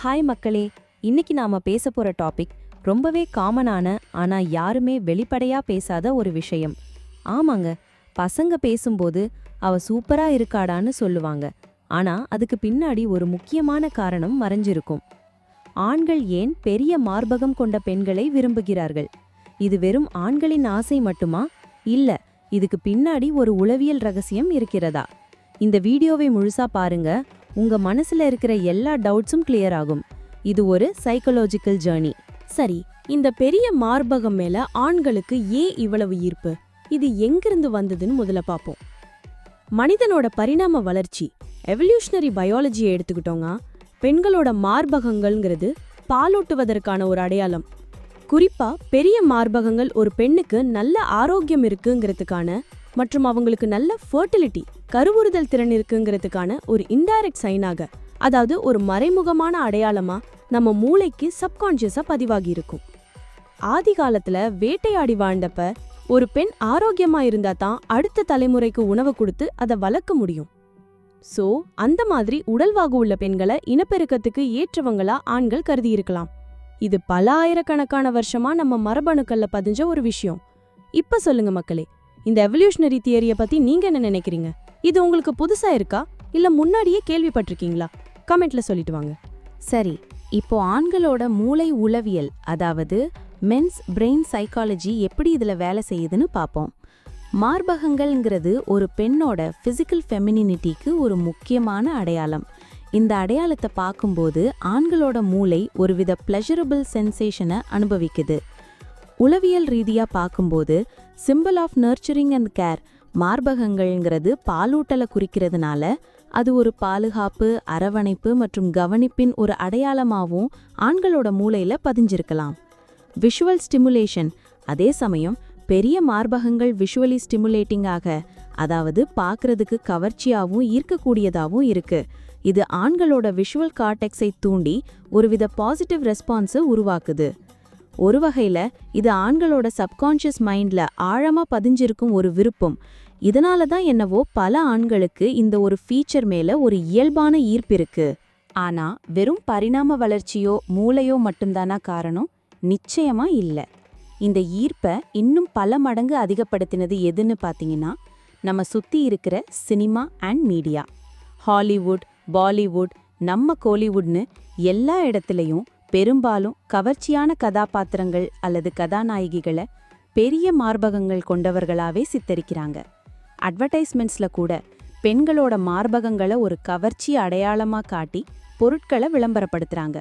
Hi மக்களே இன்னைக்கு நாம பேச போற டாபிக் ரொம்பவே காமனான ஆனா யாருமே வெளிப்படையா பேசாத ஒரு விஷயம். ஆமாங்க பசங்க பேசும்போது அவ சூப்பரா இருக்காடான்னு சொல்லுவாங்க. ஆனா அதுக்கு பின்னாடி ஒரு முக்கியமான காரணம் மறைஞ்சிருக்கும். ஆண்கள் ஏன் பெரிய மார்பகம் கொண்ட பெண்களை விரும்புகிறார்கள்? இது வெறும் ஆண்களின் ஆசை மட்டுமா? இல்ல இதுக்கு பின்னாடி ஒரு உளவியல் ரகசியம் இருக்கிறதா? இந்த வீடியோவை முழுசா பாருங்க. உங்கள் மனசில் இருக்கிற எல்லா டவுட்ஸும் கிளியர் ஆகும். இது ஒரு சைக்கலாஜிக்கல் ஜேர்னி சரி இந்த பெரிய மார்பகம் மேல ஆண்களுக்கு ஏன் இவ்வளவு ஈர்ப்பு? இது எங்கிருந்து வந்ததுன்னு முதல்ல பார்ப்போம் மனிதனோட பரிணாம வளர்ச்சி எவல்யூஷனரி பயாலஜியை எடுத்துக்கிட்டோங்க பெண்களோட மார்பகங்கள்ங்கிறது பாலூட்டுவதற்கான ஒரு அடையாளம். குறிப்பா பெரிய மார்பகங்கள் ஒரு பெண்ணுக்கு நல்ல ஆரோக்கியம் இருக்குங்கிறதுக்கான மற்றும் அவங்களுக்கு நல்ல ஃபர்டிலிட்டி கருவுறுதல் திறன் இருக்குங்கிறதுக்கான ஒரு இன்டைரக்ட் சைனாக அதாவது ஒரு மறைமுகமான அடையாளமா நம்ம மூளைக்கு சப்கான்ஷியஸா பதிவாகி இருக்கும். ஆதி காலத்துல வேட்டையாடி வாழ்ந்தப்ப ஒரு பெண் ஆரோக்கியமா இருந்தா தான் அடுத்த தலைமுறைக்கு உணவு கொடுத்து அதை வளர்க்க முடியும். சோ அந்த மாதிரி உடல்வாகு உள்ள பெண்களை இனப்பெருக்கத்துக்கு ஏற்றவங்களா ஆண்கள் கருதி இருக்கலாம். இது பல ஆயிரக்கணக்கான வருஷமா நம்ம மரபணுக்கள்ல பதிஞ்ச ஒரு விஷயம். இப்ப சொல்லுங்க மக்களே இந்த எவல்யூஷனரி தியரியை பத்தி நீங்க என்ன நினைக்கிறீங்க? இது உங்களுக்கு புதுசா இருக்கா? இல்ல முன்னாடியே கேள்விப்பட்டிருக்கீங்களா? கமெண்ட்ல சொல்லிட்டு வாங்க. சரி இப்போ ஆண்களோட மூளை உளவியல் அதாவது மென்ஸ் பிரெயின் சைக்காலஜி எப்படி இதுல வேலை செய்யுதுன்னு பார்ப்போம் மார்பகங்கள்ங்கிறது ஒரு பெண்ணோட பிசிக்கல் ஃபெமினினிட்டிக்கு ஒரு முக்கியமான அடையாளம். இந்த அடையாளத்தை பார்க்கும்போது ஆண்களோட மூளை ஒருவித ப்ளஷரபிள் சென்சேஷனை அனுபவிக்குது. உளவியல் ரீதியா பார்க்கும்போது simple of nurturing and care மார்பகங்கள்ங்கிறது பாலூட்டலை குறிக்கிறதுனால அது ஒரு பாதுகாப்பு அரவணைப்பு மற்றும் கவனிப்பின் ஒரு அடையாளமாகவும் ஆண்களோட மூளையில் பதிஞ்சிருக்கலாம். விஷுவல் ஸ்டிமுலேஷன் அதே சமயம் பெரிய மார்பகங்கள் விஷுவலி ஸ்டிமுலேட்டிங்காக அதாவது பார்க்கறதுக்கு கவர்ச்சியாகவும் ஈர்க்கக்கூடியதாகவும் இருக்கு. இது ஆண்களோட விஷுவல் கார்டெக்ஸை தூண்டி ஒருவித பாசிட்டிவ் ரெஸ்பான்ஸை உருவாக்குது. ஒரு வகையில் இது ஆண்களோட சப்கான்ஷியஸ் மைண்டில் ஆழமாக பதிஞ்சிருக்கும் ஒரு விருப்பம். இதனால தான் என்னவோ பல ஆண்களுக்கு இந்த ஒரு ஃபீச்சர் மேலே ஒரு இயல்பான ஈர்ப்பு இருக்கு. ஆனா வெறும் பரிணாம வளர்ச்சியோ மூளையோ மட்டும்தானா காரணம்? நிச்சயமா இல்லை. இந்த ஈர்ப்பை இன்னும் பல மடங்கு அதிகப்படுத்தினது எதுன்னு பார்த்தீங்கன்னா நம்ம சுற்றி இருக்கிற cinema and media. Hollywood Bollywood நம்ம கோலிவுட்னு எல்லா இடத்துலையும் பெரும்பாலும் கவர்ச்சியான கதாபாத்திரங்கள் அல்லது கதாநாயகிகளை பெரிய மார்பகங்கள் கொண்டவர்களாவே சித்தரிக்கிறாங்க. அட்வர்டைஸ்மெண்ட்ஸில் கூட பெண்களோட மார்பகங்களை ஒரு கவர்ச்சி அடையாளமாக காட்டி பொருட்களை விளம்பரப்படுத்துறாங்க.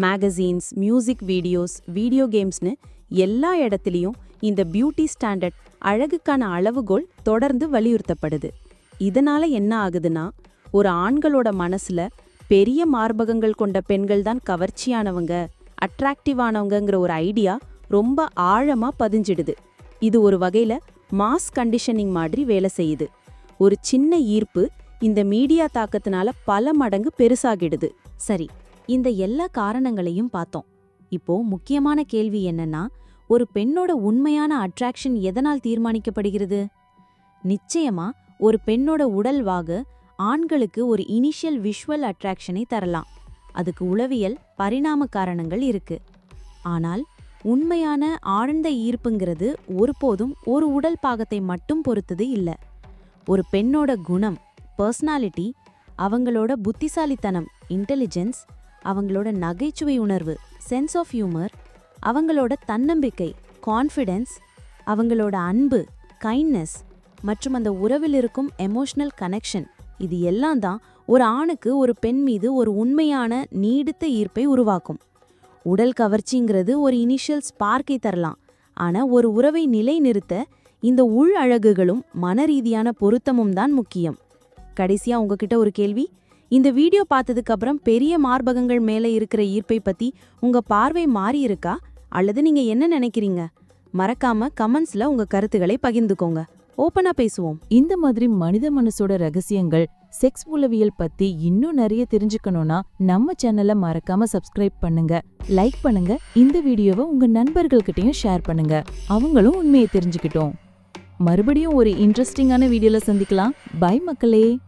மேகசீன்ஸ் மியூசிக் வீடியோஸ் வீடியோ கேம்ஸ்னு எல்லா இடத்துலையும் இந்த பியூட்டி ஸ்டாண்டர்ட் அழகுக்கான அளவுகோல் தொடர்ந்து வலியுறுத்தப்படுது. இதனால் என்ன ஆகுதுன்னா ஒரு ஆண்களோட மனசில் பெரிய மார்பகங்கள் கொண்ட பெண்கள் தான் கவர்ச்சியானவங்க அட்ராக்டிவானவங்கங்கிற ஒரு ஐடியா ரொம்ப ஆழமாக பதிஞ்சிடுது. இது ஒரு வகையில் மாஸ் கண்டிஷனிங் மாதிரி வேலை செய்யுது. ஒரு சின்ன ஈர்ப்பு இந்த மீடியா தாக்கத்தினால பல மடங்கு பெருசாகிடுது. சரி இந்த எல்லா காரணங்களையும் பார்த்தோம். இப்போ முக்கியமான கேள்வி என்னன்னா ஒரு பெண்ணோட உண்மையான அட்ராக்ஷன் எதனால் தீர்மானிக்கப்படுகிறது? நிச்சயமா ஒரு பெண்ணோட உடல் வாகு ஆண்களுக்கு ஒரு இனிஷியல் விஷுவல் அட்ராக்ஷனை தரலாம். அதுக்கு உளவியல் பரிணாம காரணங்கள் இருக்கு. ஆனால் உண்மையான ஆழ்ந்த ஈர்ப்புங்கிறது ஒருபோதும் ஒரு உடல் பாகத்தை மட்டும் பொறுத்தது இல்லை. ஒரு பெண்ணோட குணம் பர்சனாலிட்டி அவங்களோட புத்திசாலித்தனம் இன்டெலிஜென்ஸ் அவங்களோட நகைச்சுவை உணர்வு சென்ஸ் ஆஃப் ஹியூமர் அவங்களோட தன்னம்பிக்கை கான்ஃபிடென்ஸ் அவங்களோட அன்பு கைண்ட்னஸ் மற்றும் அந்த உறவில் இருக்கும் எமோஷனல் கனெக்ஷன் இது எல்லாம் தான் ஒரு ஆணுக்கு ஒரு பெண் மீது ஒரு உண்மையான நீடித்த ஈர்ப்பை உருவாக்கும். உடல் கவர்ச்சிங்கிறது ஒரு இனிஷியல் ஸ்பார்க்கை தரலாம். ஆனா ஒரு உறவை நிலைநிறுத்த இந்த உள் அழகுகளும் மன ரீதியான பொருத்தமும் தான் முக்கியம். கடைசியா உங்ககிட்ட ஒரு கேள்வி. இந்த வீடியோ பார்த்ததுக்கு அப்புறம் பெரிய மார்பகங்கள் மேல இருக்கிற ஈர்ப்பை பத்தி உங்க பார்வை மாறி இருக்கா? அல்லது நீங்க என்ன நினைக்கிறீங்க? மறக்காம கமெண்ட்ஸ்ல உங்க கருத்துக்களை பகிர்ந்துக்கோங்க. ஓப்பனா பேசுவோம். இந்த மாதிரி மனித மனசோட ரகசியங்கள் செக்ஸ் உளவியல் பத்தி இன்னும் நிறைய தெரிஞ்சுக்கணும்னா நம்ம சேனலை மறக்காம சப்ஸ்கிரைப் பண்ணுங்க. லைக் பண்ணுங்க. இந்த வீடியோவை உங்க நண்பர்கள்கிட்டயும் ஷேர் பண்ணுங்க. அவங்களும் உண்மையை தெரிஞ்சுக்கிட்டோம். மறுபடியும் ஒரு இன்ட்ரெஸ்டிங்கான வீடியோல சந்திக்கலாம். பை மக்களே.